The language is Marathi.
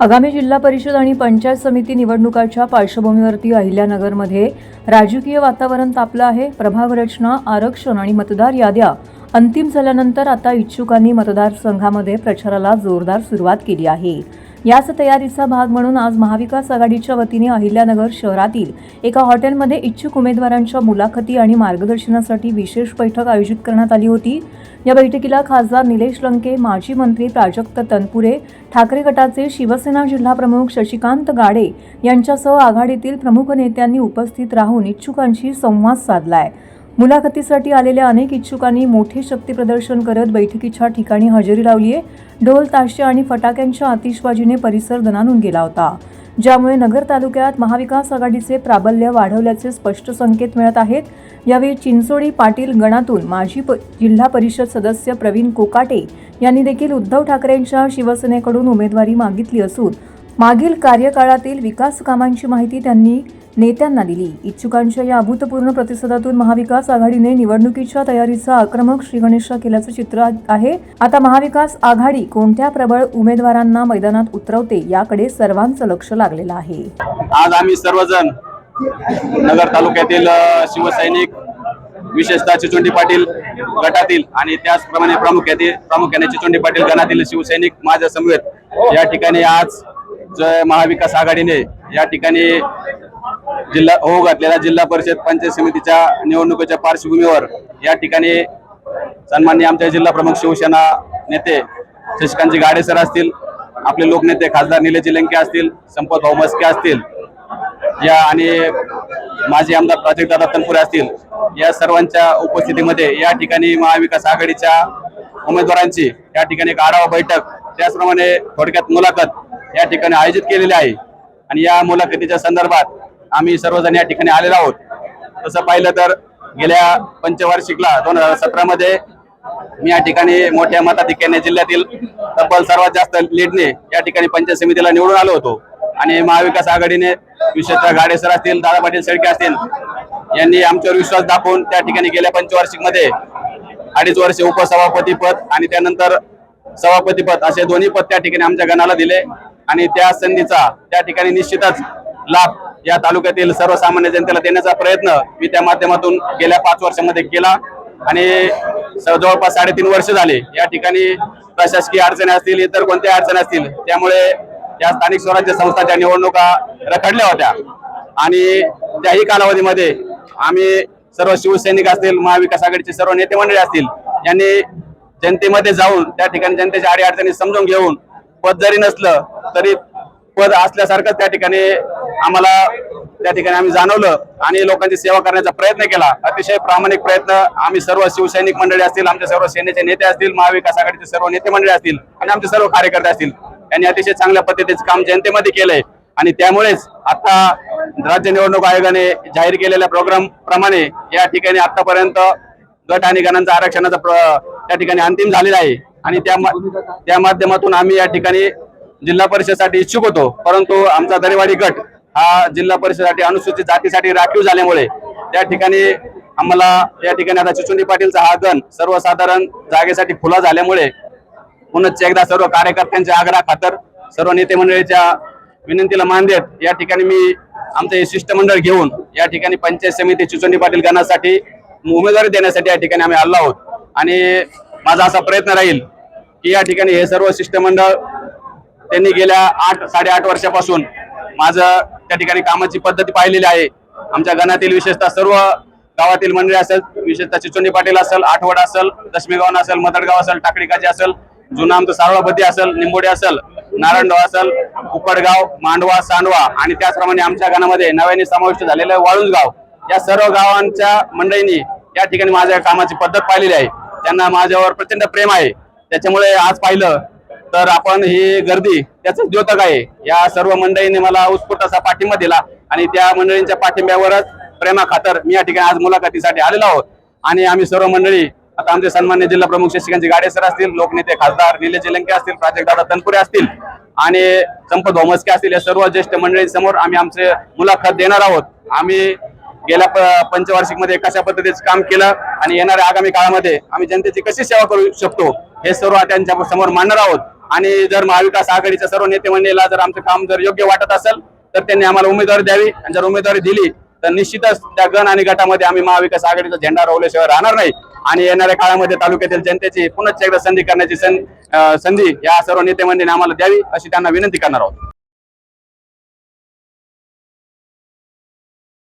आगामी जिल्हा परिषद आणि पंचायत समिती निवडणुकाच्या पार्श्वभूमीवरती अहिल्यानगरमध्ये राजकीय वातावरण तापलं आहे. प्रभाग रचना आरक्षण आणि मतदार याद्या अंतिम झाल्यानंतर आता इच्छुकांनी मतदारसंघामध्ये प्रचाराला जोरदार सुरुवात केली आहे. याच तयारीचा भाग म्हणून आज महाविकास आघाडीच्या वतीने अहिल्यानगर शहरातील एका हॉटेलमध्ये इच्छुक उमेदवारांच्या मुलाखती आणि मार्गदर्शनासाठी विशेष बैठक आयोजित करण्यात आली होती. या बैठकीला खासदार निलेश लंके माजी मंत्री प्राजक्त तनपुरे ठाकरे गटाचे शिवसेना जिल्हाप्रमुख शशिकांत गाडे यांच्यासह आघाडीतील प्रमुख नेत्यांनी उपस्थित राहून इच्छुकांशी संवाद साधला आहे मुलाखतीसाठी आलेल्या अनेक इच्छुकांनी मोठे शक्ती प्रदर्शन करत बैठकीच्या ठिकाणी हजेरी लावली आहे. ढोल ताशे आणि फटाक्यांच्या आतिषबाजीने परिसर दणानून गेला होता. ज्यामुळे नगर तालुक्यात महाविकास आघाडीचे प्राबल्य वाढवल्याचे स्पष्ट संकेत मिळत आहेत. यावेळी चिंचोडी पाटील गणातून माजी प जिल्हा परिषद सदस्य प्रवीण कोकाटे यांनी देखील उद्धव ठाकरेंच्या शिवसेनेकडून उमेदवारी मागितली असून मागील कार्यकाळातील विकास कामांची माहिती त्यांनी नेत्यांना दिली. इच्छुकांच्या या अभूतपूर्ण प्रतिसादातून महाविकास आघाडीने निवडणुकीच्या तयारीचा आक्रमक श्रीगणेशा केल्याचं चित्र आहे. आता महाविकास आघाडी कोणत्या प्रबळ उमेदवारांना मैदानात उतरवते याकडे सर्वांचं लक्ष लागलेलं आहे. आज आम्ही सर्वजण नगर तालुक्यातील शिवसैनिक विशेषतः चिचोंडी पाटील गटातील आणि त्याचप्रमाणे प्रामुख्याने प्रामुख्याने चिचोंडी पाटील गणातील शिवसैनिक माझ्या समवेत या ठिकाणी आज महाविकास आघाडीने या ठिकाणी जिल्हा होऊ घातलेल्या जिल्हा परिषद पंचायत समितीच्या निवडणुकीच्या पार्श्वभूमीवर या ठिकाणी सन्मान्य आमच्या जिल्हा प्रमुख शिवसेना नेते शशिकांतजी गाडेसर असतील आपले लोकनेते खासदार निलेजी लंके असतील संपत भाऊ मस्के असतील या आणि माजी आमदार प्राजक्त तनपुरे असतील या सर्वांच्या उपस्थितीमध्ये या ठिकाणी महाविकास आघाडीच्या उमेदवारांची या ठिकाणी एक आढावा बैठक त्याचप्रमाणे थोडक्यात मुलाखत या ठिकाणी आयोजित केलेली आहे. आणि या मुलाखतीच्या संदर्भात आम्ही सर्वजण या ठिकाणी आलेलो आहोत. तसं पाहिलं तर गेल्या पंचवार्षिकला दोन हजार सतरा मध्ये मी या ठिकाणी मोठ्या मताधिक्याने जिल्ह्यातील तब्बल सर्वात जास्त लीडने या ठिकाणी पंचायत समितीला निवडून आलो होतो. आणि महाविकास आघाडीने विशेषतः गाडेसर असतील दादा पाटील शेळके असतील यांनी आमच्यावर विश्वास दाखवून त्या ठिकाणी गेल्या पंचवार्षिकमध्ये अडीच वर्ष उपसभापती पद आणि त्यानंतर सभापती पद असे दोन्ही पद त्या ठिकाणी आमच्या गणाला दिले. आणि त्या संधीचा त्या ठिकाणी निश्चितच लाभ या तालुक्यातील सर्वसामान्य जनतेला देण्याचा प्रयत्न मी त्या माध्यमातून गेल्या पाच वर्षामध्ये केला. आणि जवळपास साडेतीन वर्ष झाले. या ठिकाणी प्रशासकीय अडचणी असतील इतर कोणत्या अडचणी असतील त्यामुळे या स्थानिक स्वराज्य संस्थाच्या निवडणुका रखडल्या होत्या. आणि त्याही कालावधीमध्ये आम्ही सर्व शिवसैनिक असतील महाविकास आघाडीचे सर्व नेते मंडळी असतील यांनी जनतेमध्ये जाऊन त्या ठिकाणी जनतेच्या आडी अडचणी समजून घेऊन पद जरी नसलं तरी पद असल्यासारखंच त्या ठिकाणी आम्हाला त्या ठिकाणी आम्ही जाणवलं आणि लोकांची सेवा करण्याचा प्रयत्न केला. अतिशय प्रामाणिक प्रयत्न आम्ही सर्व शिवसैनिक मंडळी असतील आमच्या सर्व सेनेचे नेते असतील महाविकास आघाडीचे सर्व नेते मंडळी असतील आणि आमचे सर्व कार्यकर्ते असतील यांनी अतिशय चांगल्या पद्धतीचं काम जनतेमध्ये केलंय. आणि त्यामुळेच आता राज्य निवडणूक आयोगाने जाहीर केलेल्या प्रोग्राम प्रमाणे या ठिकाणी आतापर्यंत गट आणि गणांचा आरक्षणाचा त्या ठिकाणी अंतिम झालेला आहे. आणि त्या त्या माध्यमातून आम्ही या ठिकाणी जिल्हा परिषदेसाठी इच्छुक होतो परंतु आमचा दरेवाडी गट हा जिल्हा परिषदेसाठी अनुसूचित जातीसाठी राखीव झाल्यामुळे त्या ठिकाणी आम्हाला या ठिकाणी आता चिचुंडी पाटीलचा हा गण सर्वसाधारण जागेसाठी खुला झाल्यामुळे पुनश्च एकदा सर्व कार्यकर्त्यांच्या आग्रहा खातर सर्व नेते मंडळीच्या विनंतीला मान देत या ठिकाणी मी आमचे शिष्टमंडळ घेऊन या ठिकाणी पंचायत समिती चिचुंडी पाटील गणासाठी उमेदवारी देण्यासाठी या ठिकाणी आम्ही आलो आहोत. आणि माझा असा प्रयत्न राहील की या ठिकाणी हे सर्व शिष्टमंडळ त्यांनी गेल्या आठ साडेआठ वर्षापासून माझं त्या ठिकाणी कामाची पद्धती पाहिलेली आहे. आमच्या गणातील विशेषतः सर्व गावातील मंडळी असेल विशेषतः चिचोंडी पाटील असेल आठवड असेल दशमीगावन असेल मदडगाव असेल टाकडीकाजी असेल जुना आमचं सारळापती असेल निंबोडे असेल नारायणगाव असेल कुकडगाव मांडवा सांडवा आणि त्याचप्रमाणे आमच्या गावामध्ये नव्याने समाविष्ट झालेलं वाळुंजगाव. या सर्व गावांच्या मंडळींनी या ठिकाणी माझ्या कामाची पद्धत पाहिलेली आहे. त्यांना माझ्यावर प्रचंड प्रेम आहे. त्याच्यामुळे आज पाहिलं तर आपण ही गर्दी त्याच द्योतक आहे. या सर्व मंडळींनी मला उत्स्फूर्त असा पाठिंबा दिला आणि त्या मंडळींच्या पाठिंब्यावरच प्रेमा खातर मी या ठिकाणी आज मुलाखतीसाठी आलेलो आहोत. आणि आम्ही सर्व मंडळी आता आमचे सन्मान्य जिल्हा प्रमुख शशिकांतजी गाडे सर असतील लोकनेते खासदार निलेश लंके असतील प्राजक्त दादा तनपुरे असतील आणि संपत भोमस्के असतील या सर्व ज्येष्ठ मंडळींसमोर आम्ही आमचे मुलाखत देणार आहोत. आम्ही गेल्या प- पंचवार्षिकमध्ये कशा पद्धतीचं काम केलं आणि येणाऱ्या आगामी काळामध्ये आम्ही जनतेची कशी सेवा करू शकतो हे सर्व त्यांच्यासमोर मांडणार आहोत. आणि जर महाविकास आघाडीच्या सर्व नेते मंडळीला जर आमचं काम जर योग्य वाटत असेल तर त्यांनी आम्हाला उमेदवारी द्यावी. आणि जर उमेदवारी दिली तर निश्चितच त्या गण आणि गटामध्ये आम्ही महाविकास आघाडीचा झेंडा रोवल्याशिवाय राहणार नाही. आणि येणाऱ्या काळामध्ये तालुक्यातील जनतेची पुनश्च एकदा संधी करण्याची संधी या सर्व नेते मंडळीने आम्हाला द्यावी अशी त्यांना विनंती करणार आहोत.